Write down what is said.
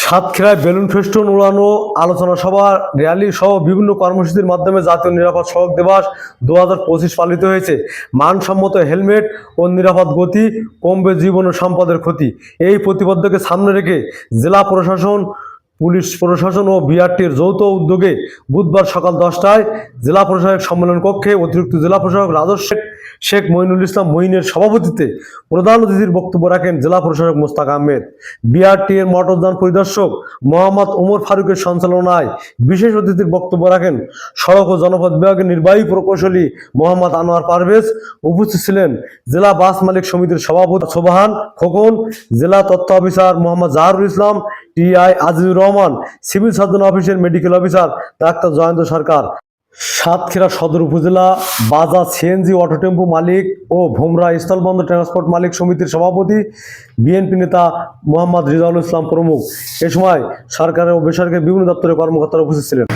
সাতক্ষীরায় balloon festoon উড়ানো, আলোচনা সভা, র্যালি সহ বিভিন্ন কর্মসূচির মাধ্যমে জাতীয় নিরাপদ সড়ক দিবস দু হাজার পঁচিশ পালিত হয়েছে। মানসম্মত হেলমেট ও নিরাপদ গতি কমবে জীবন ও সম্পদের ক্ষতি। এই প্রতিবদ্ধকে সামনে রেখে জেলা প্রশাসন পুলিশ, প্রশাসন ও বিআরটির যৌথ উদ্যোগে বুধবার সকাল দশটায় জেলা প্রশাসক সম্মেলন কক্ষে অতিরিক্ত জেলা প্রশাসক রাজস্ব শেখ মঈনুল ইসলাম মঈনের সভাপতিত্বে প্রধান অতিথির বক্তব্য রাখেন জেলা প্রশাসক মোস্তাক আহমেদ। বিআরটি এর মটরযান পরিদর্শক মোহাম্মদ ওমর ফারুকের সঞ্চালনায় বিশেষ অতিথির বক্তব্য রাখেন সড়ক ও জনপথ বিভাগের নির্বাহী প্রকৌশলী মোহাম্মদ আনোয়ার পারভেজ। উপস্থিত ছিলেন জেলা বাস মালিক সমিতির সভাপতি সোবাহান খোকন, জেলা তথ্য officer Mohammad Jaharul Islam TI Azizur Rahman, civil surgeon অফিসের medical officer, doctor Jayanta Sarkar. Satkhira সদর উপজেলা, বাজার সিএনজি অটো টেম্পো মালিক ও ভোমরা স্থলবন্দর ট্রান্সপোর্ট মালিক সমিতির সভাপতি, বিএনপি নেতা মোহাম্মদ রিজাউল ইসলাম প্রমুখ। এ সময় সরকারের ও বেসরকারি বিভিন্ন দপ্তরের কর্মকর্তারা উপস্থিত ছিলেন।